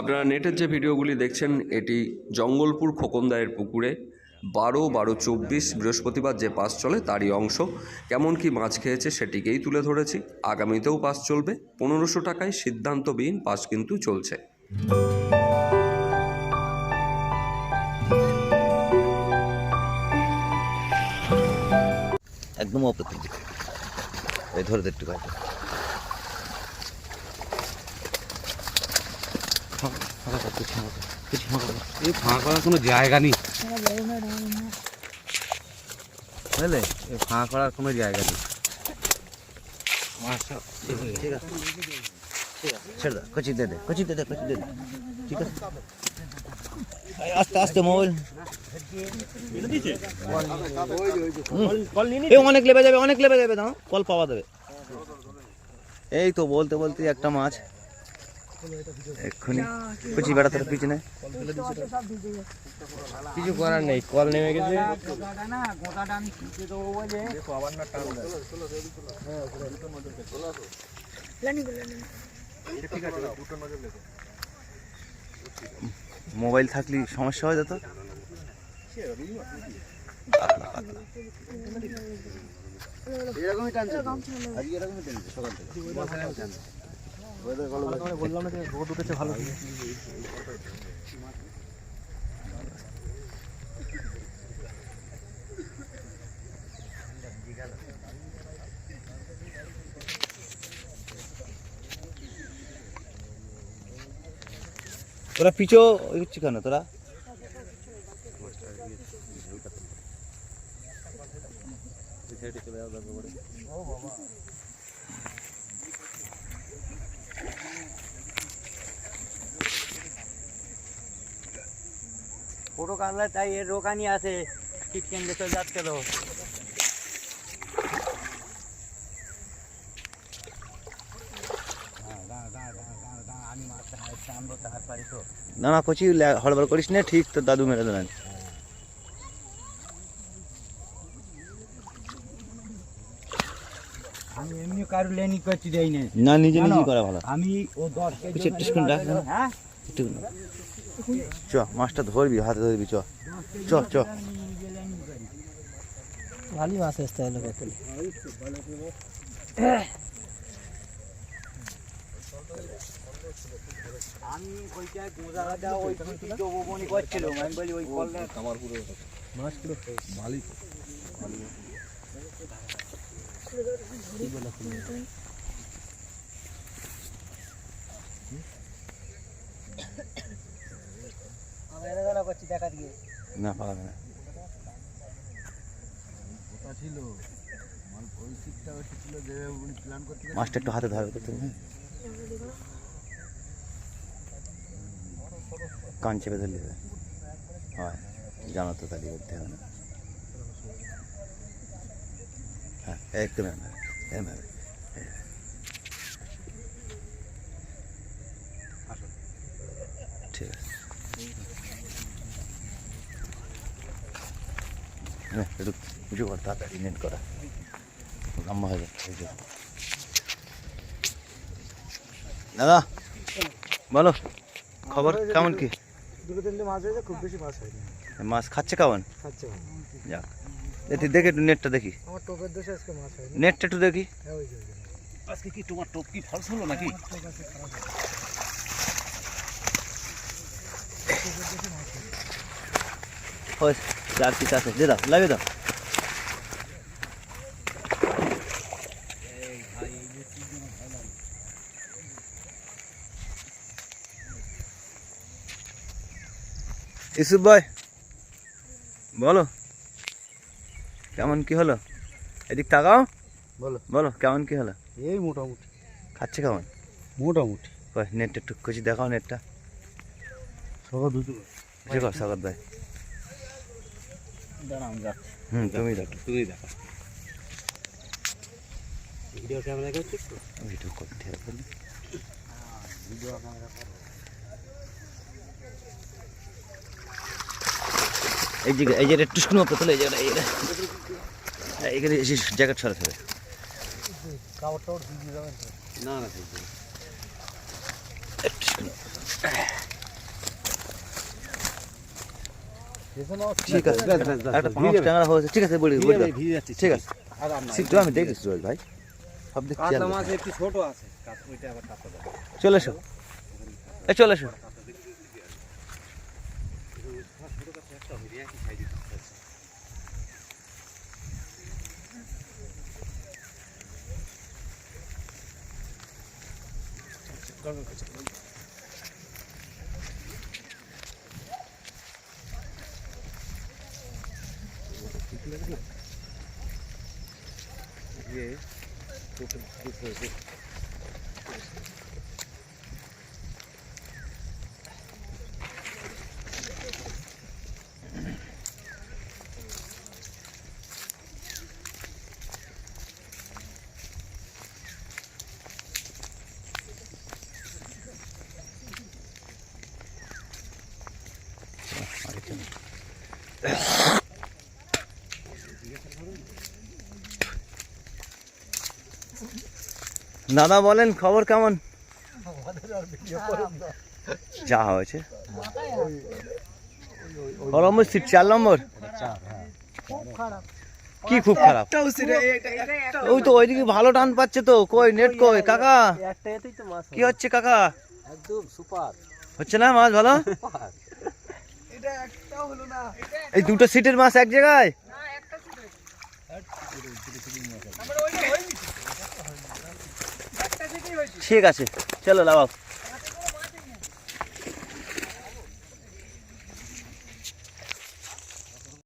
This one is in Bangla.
আপনারা নেটের যে ভিডিওগুলি দেখছেন, এটি জঙ্গলপুর খোকনদায়ের পুকুরে। বারো বারো চব্বিশ বৃহস্পতিবার যে পাস চলে, তারই অংশ। কেমন কি মাছ খেয়েছে সেটিকেই তুলে ধরেছি। আগামীতেও পাস চলবে। পনেরোশো টাকায় সিদ্ধান্তবিহীন পাস কিন্তু চলছে। একদম অপ্রতিম এই ধরে একটু ফাঁক করার কোনো জায়গা নেই। বুঝলে? এই ফাঁক করার কোনো জায়গা নেই। মাছটা ঠিক আছে। ছেড়ে দে, কচি দে ঠিক আছে? আস্তে আস্তে মোবাইল। অনেক লেবে যাবে, অনেক লেবে যাবে, দাও। কল পাওয়া যাবে। এই তো বলতে বলতে একটা মাছ। এক্ষুনি। কুচি বেড়া তোর পিছনে। কিছু করার নেই কল নেমে গেছে। মোবাইল থাকলে সমস্যা হয়ে যেত। পাতলা, ভালো তোরা পিছো হচ্ছে কেন তোরা? ফটো কাটলে তাই এর রোকানি আছে। ঠিক কেন্দ্রে চলে যাচ্ছে তো। না না কচি হড়বড় করিস না ঠিক তো দাদু মেরে দেবেন আমি এমনি কারু লেনি করছি দেই না নিজে নিজে করা ভালো। আমি ও দশ কিছু একটু। চ মাছটা ধরবি হাতে ধরবি চ। চ চ। ভালোই মাছ আসতে হলো আমি ওইটা গোজাটা ওই দেবো করছিল আমি বলি ওই কলটা আমার পুরো মাছ পুরো ভালোই আমি এনে করছি দেখা দিয়ে। না পালাবে না। মাছটা একটু হাতে ধরবে তো কান চেপে ধরলে হয় জানো তো তাহলে করতে হবে না। হ্যাঁ একদম। ঠিক আছে নে, উঁচু কর তাড়াতাড়ি নেট করা। লম্বা হয়ে যাচ্ছে এই দাদা বলো খবর কেমন কি? দুটো তিনটে মাছ হয়েছে খুব বেশি মাছ হয়নি। মাছ খাচ্ছে কেমন? খাচ্ছে যাক দেখি দেখি একটু নেটটা দেখি। আমার টোপের দেশে আজকে মাছ হয়নি। নেটটা একটু দেখি। হ্যাঁ যে যে। আজকে কি তোমার টোপ কি ফলস হলো নাকি? ওই চার পিস আছে। দে দাও লাগিয়ে দাও। ইসুফ ভাই বলো। কেমন কি হলো? এদিক তাকাও। বলো। বলো কেমন কি হলো? এই মোটামুটি। খাচ্ছে কেমন? মোটামুটি। ওই নেটটা একটু খুঁজে দেখাও নেটটা সকাল দুটো। কর সাগর ভাই। দাঁড়া আমি হুম তুমি দেখো তুমি দেখো ভিডিও ক্যামেরা করছিস ভিডিও করতে হবে। ভিডিও ক্যামেরা এই যে এই যে টুসকুন মাপটা তোলে এই জায়গাটা। এই হ্যাঁ, এখানে এসে জ্যাকেট সরা ফেলে না না ঠিক আছে। একটা পাঁচ ঠিক আছে আমি দেখেছি রোজ ভাই। সব চলে এসো। চলে এসো। আছে কাত- ওইটা আবার কাতলা দেবো। চলে এসো এ চলে দাদা বলেন খবর কেমন? যা হয়েছে। ক নম্বর সিট চার নম্বর? কি খুব খারাপ। ওই তো ওইদিকে ভালো টান পাচ্ছে তো। কই নেট কই? কাকা কি হচ্ছে কাকা? একদম সুপার। হচ্ছে না মাছ ভালো? এই দুটো সিটের মাছ এক জায়গায়? ঠিক আছে চলো লাগাও।